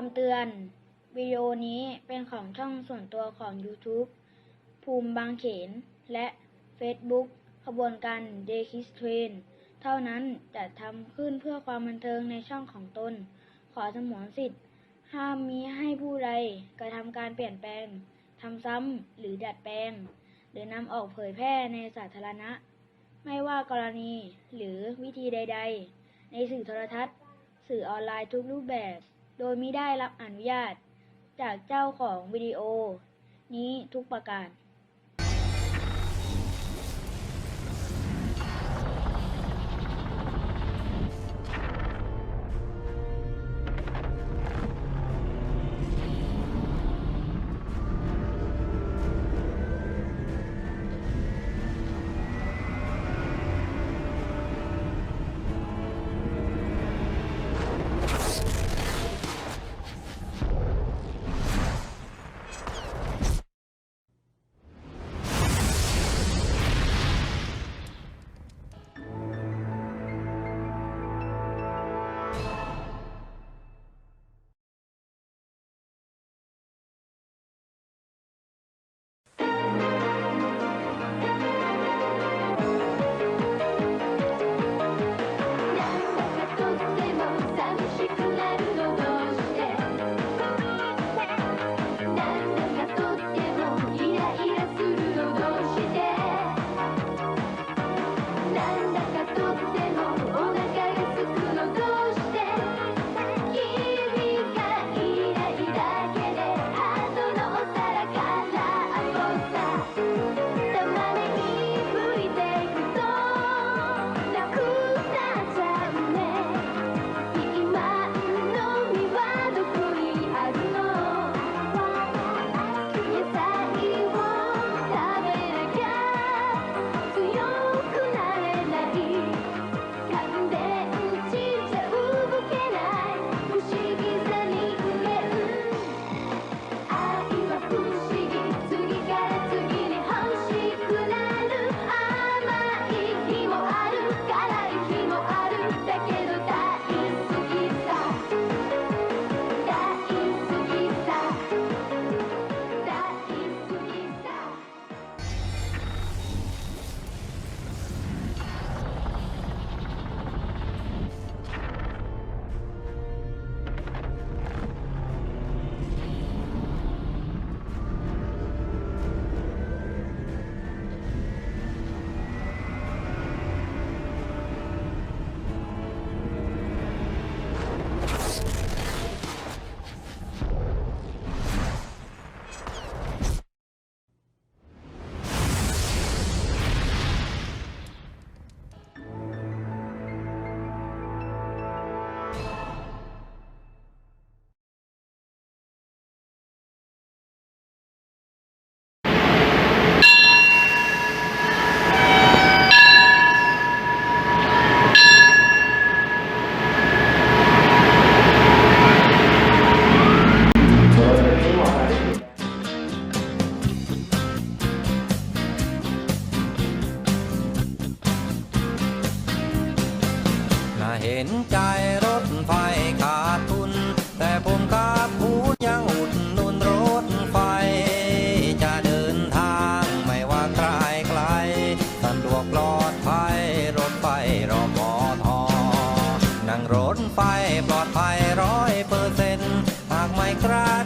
คำเตือน วิดีโอนี้เป็นของช่องส่วนตัวของ YouTube ภูมิบางเขน และ Facebook ขบวนการ d a y k i s Train เท่านั้นจะทำขึ้นเพื่อความบันเทิงในช่องของตน ขอสมวนสิทธิ์ ห้ามมีให้ผู้ใดกระทำการเปลี่ยนแปลงทำซ้ำหรือดัดแปลง หรือนำออกเผยแพร่ในสาธารณะ ไม่ว่ากรณีหรือวิธีใด ๆ ในสื่อโทรทัศน์ สื่อออนไลน์ทุกรูปแบบ โดยมิได้รับอนุญาต จากเจ้าของวิดีโอ นี้ทุกประการ เห็นใจรถไฟขาดทุน แต่ผมกับผู้ยังอุดหนุนรถไฟ จะเดินทางไม่ว่าไกลไกลสะดวกปลอดภัยรถไฟรอมอทอนั่งรถไฟปลอดภัยร้อยเปอร์เซ็นต์หากไม่กระเด็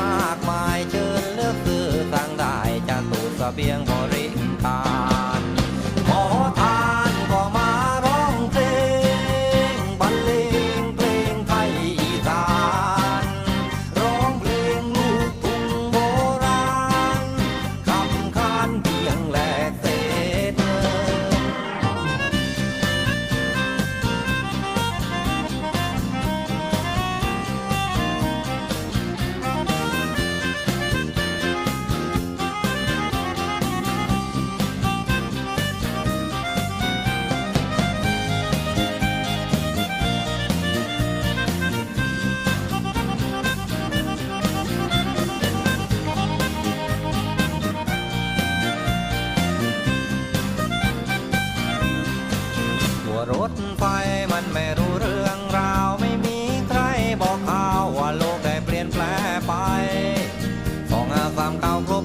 มากมายเชิญเลือกซื้อสั่งได้จากตูดเบียง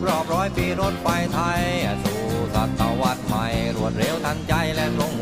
รอบร้อยปีรถไฟไทย สู่ศตวรรษใหม่รวดเร็วทันใจและตรง